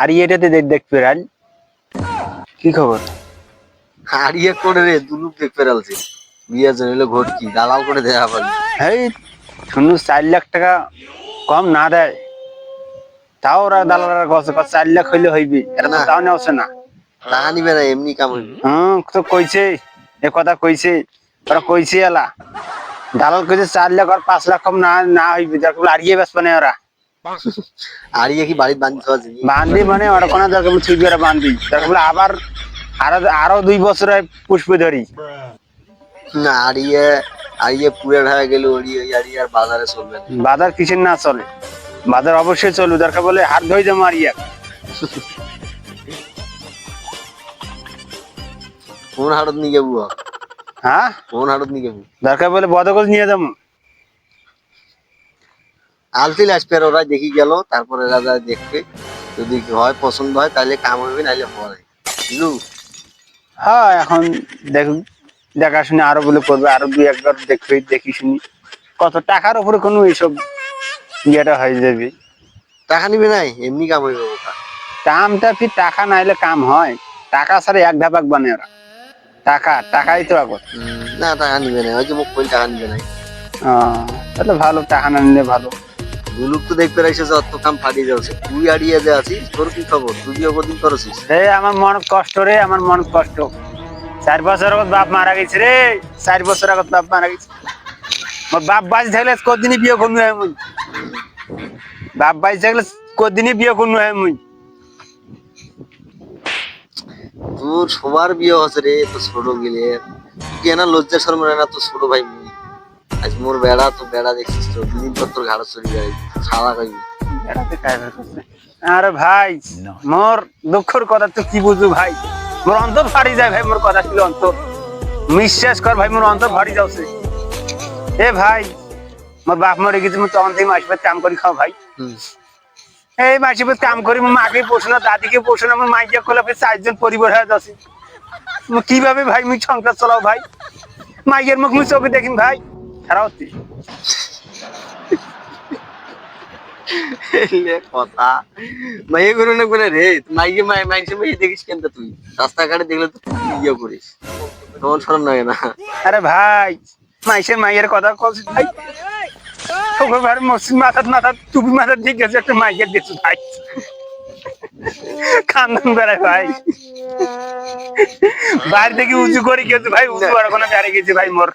আর এটাতে দেখ দেখবে রাল কি খবর? আর ইয়ে করে রে? দুলুক দেখ ফেরালছে বিয়ে জন্য ঘটকি দালাল করে দেয়া পারি এই শুনু চার লাখ টাকা কম না দেয়। তাও ওরা দালালরা কয় চার লাখ হইলে হইবি। এটা তো না। তাও নেওয়া না। টাকা নিবে না এমনি কাম হইবে? হম তো কইছে এ কথা কইছে। ওরা কইছে এলা। দালাল কইছে চার লাখ আর পাঁচ লাখ কম না না হইবি। হলে আড়িয়ে বেসবে না ওরা। আর ইয়ে কি বান্ধি বান্ধি মানে ওরা কোনো দরকার বান্ধি দরকার আবার আরও আরও দুই বছরে পুষ্পে ধরি। না আর ইয়ে আর ইয়ে পুরে হয়ে গেলে ওরি ওই আর ইয়ে বাজারে চলবে বাজার কিসের না চলে? বাজার অবশ্যই চলবে দরকার বলে হাত ধরে যাব আরিয়া কোন হাটত নিয়ে যাব? হ্যাঁ? কোন হাটত নিয়ে যাব? দরকার বলে বদকল নিয়ে যাব। আলতিল আসবে আর ওরা দেখি গেল তারপরে রাজা দেখবে। যদি হয় পছন্দ হয় তাহলে কাম হবে নাহলে বুঝলু হ্যাঁ এখন দেখ দেখাশুনে আরও বলে করবে আরও দুই একবার দেখবে দেখি শুনি। কত টাকার উপরে কোনো এইসব ইয়েটা হয়ে যাবে? টাকা নিবে নাই এমনি কাম হইবে ওটা। কামটা ফির টাকা নাইলে কাম হয়? টাকা ছাড়া এক ধাপাক বানে ওরা। টাকা টাকাই তো আগত। না টাকা নিবে নাই ওই যে মুখ টাকা নিবে নাই। তাহলে ভালো টাকা না নিলে ভালো। দুলুক তো দেখতে রাখছে যে অত কাম ফাটিয়ে যাচ্ছে। তুই আড়িয়ে যে আছিস তোর কি খবর? তুই কদিন করছিস? রে আমার মন কষ্ট রে আমার মন কষ্ট। চার বছর আগত বাপ মারা গেছে রে চার বছর আগত বাপ মারা গেছে। মোর বাপ বাজ থাকলে কদিনই বিয়ে করব হয় মুই? বাপ বাজ থাকলে কদিনই বিয়ে করব হয় মুই? তোর সবার বিয়ে হচ্ছে রে তো ছোট গেলে। কেনা লজ্জা শর্মা না তো ছোট ভাই মুই আজ মোর বেড়া তো বেড়া দেখছিস তো দিন পর তোর ঘাড় চলে যায় ছাড়া কইবি বেড়াতে কাজ করছে। আরে ভাই মোর দুঃখের কথা তুই কি বুঝু ভাই? মোর অন্তর ফাড়ি যায় ভাই মোর কথা ছিল অন্তর। বিশ্বাস কর ভাই মোর অন্তর ফাড়ি যাচ্ছে। এ ভাই মোর বাপ মরে গেছে মোর তখন থেকে মাসিবাদ কাম করি খাও ভাই। এই মাসিবাদ কাম করি মোর মাকে পোষো না দাদিকে পোষো না মোর মাইকে খোলা ফের চারজন পরিবার হয়ে যাচ্ছে। কীভাবে ভাই মুই সংসার চালাও ভাই? মাইকের মুখ মুই চোখে দেখিন ভাই। খারাপ হচ্ছে কথা। মাইয়ে করে না করে রে মাইয়ে মাই মাইছে মাইয়ে দেখিস কেন তুই? রাস্তাঘাটে দেখলে তো ইয়ে করিস। তোমার শরম লাগে না? আরে ভাই মাইসের মাইয়ের কথা কলছিস ভাই তোকে ভাই মসজিদ মাথাত মাথাত টুপি মাথাত ঠিক আছে একটা মাইকের দেখছিস ভাই। ভাই। বাইরে থেকে উঁচু করে গেছে ভাই উঁচু আর বেড়ে গেছে ভাই মোর।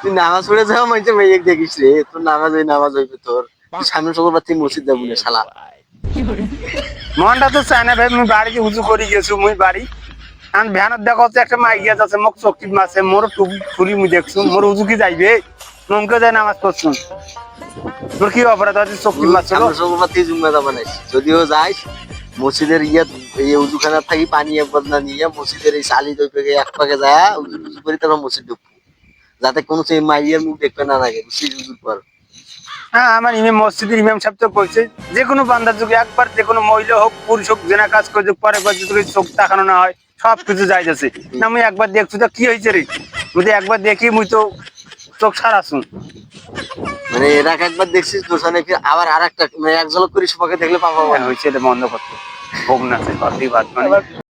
তুই নামাজ পড়ে যাও মাইছে মাইয়ে দেখিস রে। তোর নামাজ ওই নামাজ হইবে তোর। তুই সামনে শুক্রবার তুই মসজিদ যাব না শালা। মনটা তো চায় না ভাই মুই করে গেছো মুই বাড়ি। আর ভ্যানত দেখো একটা আছে মোক চকিত মাছে মোর টুপি ফুলি মুই দেখছ মোর উঁচু কি যাইবে নমকে যায় নামাজ পড়ছুন তোর কি অপরাধ আছে চকিত মাছ সামনে শুক্রবার তুই জুম্মা যাব না যদিও যাইস মসজিদের ইয়ে এই উজুখানা থাকি পানি একবার নিয়ে মসজিদের এই শালি দই পেকে এক পাকে যায়, উজু টুজু করে তারপর মসজিদ ঢুকবো। যাতে কোনো সেই মাইয়ের মুখ দেখবে না লাগে বুঝছিস উজুর পর? হ্যাঁ আমার ইমাম মসজিদের ইমাম সাহেব তো কইছে, যে কোনো বান্দার যুগে একবার যে কোনো মহিলা হোক, পুরুষ হোক জেনা কাজ করে পরে করে যদি চোখ তাকানো না হয় সব কিছু যাই যাচ্ছে না আমি একবার দেখছি তো কি হয়েছে রে? তো একবার দেখি, মুই তো চোখ সারাছুন মানে এর আগে একবার দেখছিস দোষানে ফির আবার আর একটা মানে এক ঝলক করে সুপাকে দেখলে পাবো। হয়েছে এটা বন্ধ করতে। ভোগ না বাদ মানে।